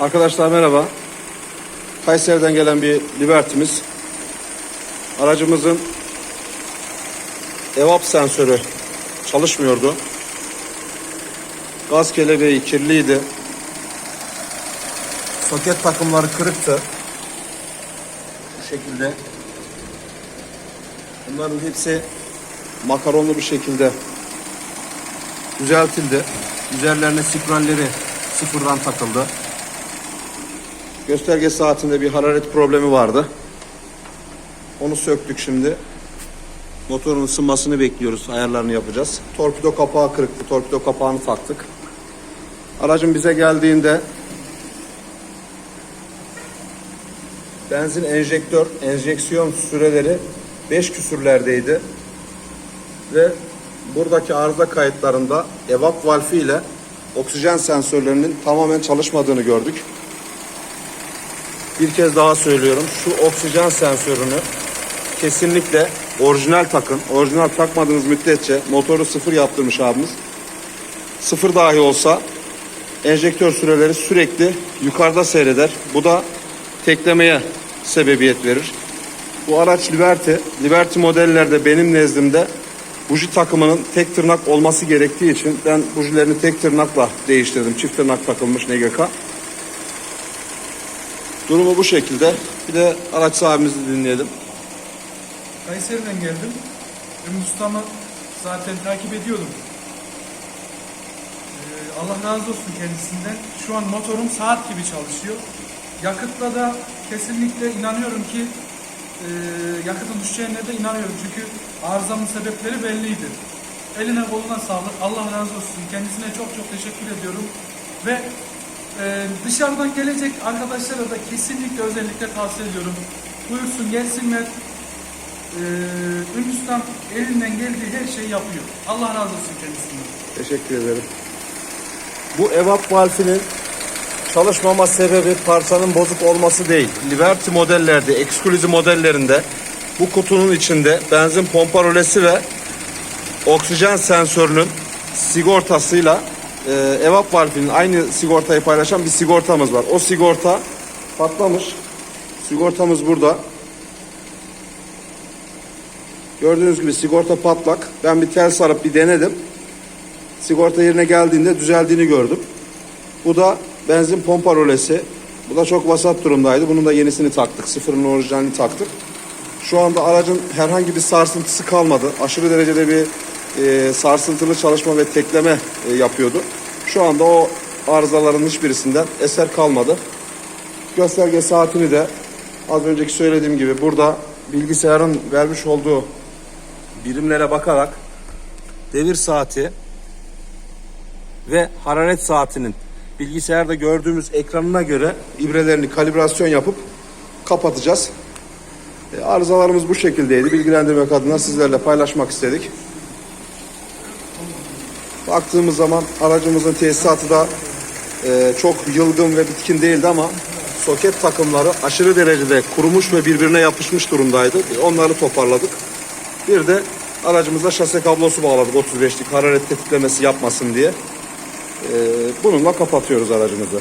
Arkadaşlar merhaba. Kayseri'den gelen bir Liberty'miz. Aracımızın evap sensörü çalışmıyordu. Gaz kelebeği kirliydi. Soket takımları kırıktı. Bu şekilde. Bunların hepsi makaronlu bir şekilde düzeltildi. Üzerlerine spiralleri sıfırdan takıldı. Gösterge saatinde bir hararet problemi vardı. Onu söktük şimdi. Motorun ısınmasını bekliyoruz. Ayarlarını yapacağız. Torpido kapağı kırıktı. Torpido kapağını taktık. Aracın bize geldiğinde benzin enjektör, enjeksiyon süreleri 5 küsürlerdeydi. Ve buradaki arıza kayıtlarında evap valfi ile oksijen sensörlerinin tamamen çalışmadığını gördük. Bir kez daha söylüyorum. Şu oksijen sensörünü kesinlikle orijinal takın. Orijinal takmadığınız müddetçe motoru sıfır yaptırmış abimiz. Sıfır dahi olsa enjektör süreleri sürekli yukarıda seyreder. Bu da teklemeye sebebiyet verir. Bu araç Liberty. Liberty modellerde benim nezdimde buji takımının tek tırnak olması gerektiği için ben bujilerini tek tırnakla değiştirdim. Çift tırnak takılmış NGK. Durumu bu şekilde. Bir de araç sahibimizi dinleyelim. Kayseri'den geldim. Ümit Ustam'ı zaten takip ediyordum. Ee, Allah razı olsun kendisinden. Şu an motorum saat gibi çalışıyor. Yakıtla da kesinlikle inanıyorum ki e, yakıtın düşeceğine de inanıyorum. Çünkü arızamın sebepleri belliydi. Eline koluna sağlık. Allah razı olsun. Kendisine çok çok teşekkür ediyorum. Ve e, dışarıdan gelecek arkadaşlara da kesinlikle özellikle tavsiye ediyorum. Buyursun gelsinler. Ee, Ünsüstan elinden geldiği her şeyi yapıyor. Allah razı olsun kendisinden. Teşekkür ederim. Bu evap valfinin çalışmama sebebi parçanın bozuk olması değil. Liberty modellerde, Exclusive modellerinde bu kutunun içinde benzin pompa rölesi ve oksijen sensörünün sigortasıyla e, evap valfinin aynı sigortayı paylaşan bir sigortamız var. O sigorta patlamış. Sigortamız burada. Gördüğünüz gibi sigorta patlak. Ben bir tel sarıp bir denedim. Sigorta yerine geldiğinde düzeldiğini gördüm. Bu da benzin pompa rölesi. Bu da çok vasat durumdaydı. Bunun da yenisini taktık. Sıfırın orijinalini taktık. Şu anda aracın herhangi bir sarsıntısı kalmadı. Aşırı derecede bir e, sarsıntılı çalışma ve tekleme e, yapıyordu. Şu anda o arızaların hiçbirisinden eser kalmadı. Gösterge saatini de az önceki söylediğim gibi burada bilgisayarın vermiş olduğu birimlere bakarak devir saati ve hararet saatinin bilgisayarda gördüğümüz ekranına göre ibrelerini kalibrasyon yapıp kapatacağız. E, arızalarımız bu şekildeydi. Bilgilendirmek adına sizlerle paylaşmak istedik. Baktığımız zaman aracımızın tesisatı da e, çok yılgın ve bitkin değildi ama soket takımları aşırı derecede kurumuş ve birbirine yapışmış durumdaydı. E, Onları toparladık. Bir de aracımıza şase kablosu bağladık 35'lik hararet tetiklemesi yapmasın diye. E, bununla kapatıyoruz aracımızı.